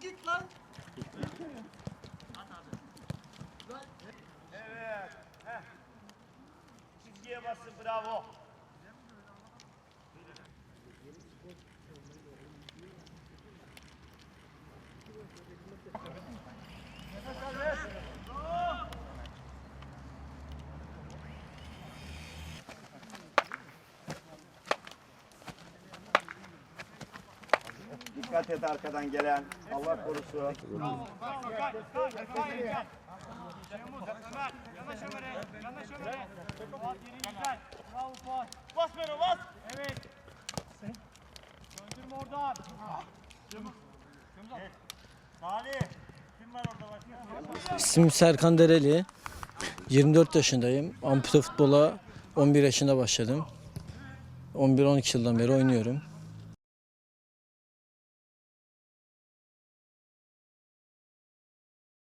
Git lan. At abi. Lan. Evet. Heh. Çizgiye basın bravo. Güzel mi böyle Dikkat et arkadan gelen. Allah korusun. Bas bas. Evet. Döndürme oradan. İsmim Serkan Dereli. 24 yaşındayım. Ampute futbola 11 yaşında başladım. 11-12 yıldan beri oynuyorum.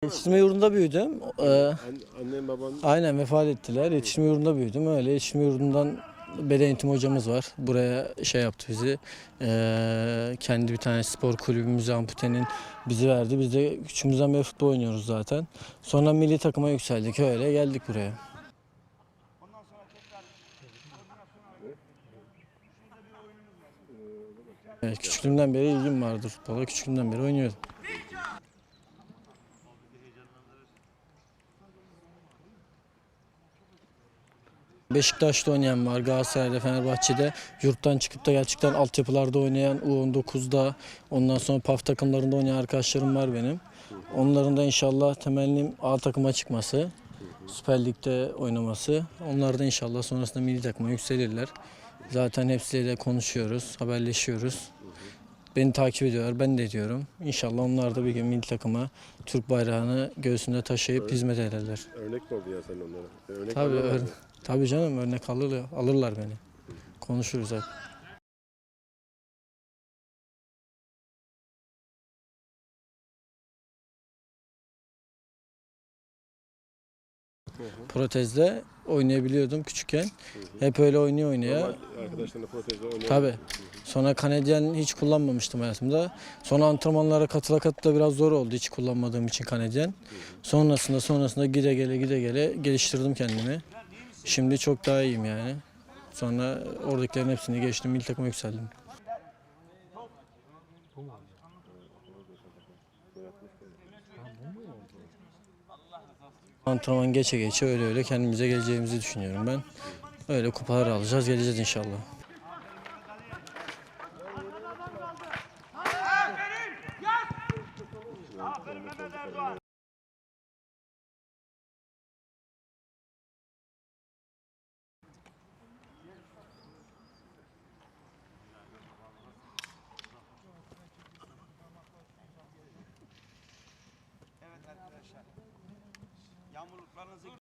Yetiştirme yurdunda büyüdüm. Ee, An- Annen baban aynen vefat ettiler. Yetiştirme yurdunda büyüdüm. Öyle yetiştirme yurdundan beden eğitimi hocamız var. Buraya şey yaptı bizi. Ee, kendi bir tane spor kulübümüzü amputenin bizi verdi. Biz de küçüğümüzden beri futbol oynuyoruz zaten. Sonra milli takıma yükseldik. Öyle geldik buraya. Evet, küçüklüğümden beri ilgim vardır futbola. Küçüklüğümden beri oynuyordum. Beşiktaş'ta oynayan var, Galatasaray'da, Fenerbahçe'de. Yurttan çıkıp da gerçekten altyapılarda oynayan, U19'da, ondan sonra PAF takımlarında oynayan arkadaşlarım var benim. Onların da inşallah temennim A takıma çıkması, Süper Lig'de oynaması. Onlar da inşallah sonrasında milli takıma yükselirler. Zaten hepsiyle konuşuyoruz, haberleşiyoruz. Beni takip ediyorlar, ben de ediyorum. İnşallah onlar da bir gün milli takıma Türk bayrağını göğsünde taşıyıp hizmet ederler. örnek mi oldu ya sen onlara? Örnek Tabii, alıyorlar ör- mı? Tabii canım örnek alırlar, alırlar beni. Konuşuruz hep. Protezle oynayabiliyordum küçükken. Hep öyle oynuyor oynaya. Normal arkadaşlarına protezle oynuyor. Tabii. Sonra kanedyen hiç kullanmamıştım hayatımda. Sonra antrenmanlara katıla katıla biraz zor oldu hiç kullanmadığım için kanedyen. Sonrasında sonrasında gide gele gide gele geliştirdim kendimi. Şimdi çok daha iyiyim yani. Sonra oradakilerin hepsini geçtim, milli takıma yükseldim. Antrenman geçe geçe öyle öyle kendimize geleceğimizi düşünüyorum ben. Öyle kupalar alacağız, geleceğiz inşallah. మామూలు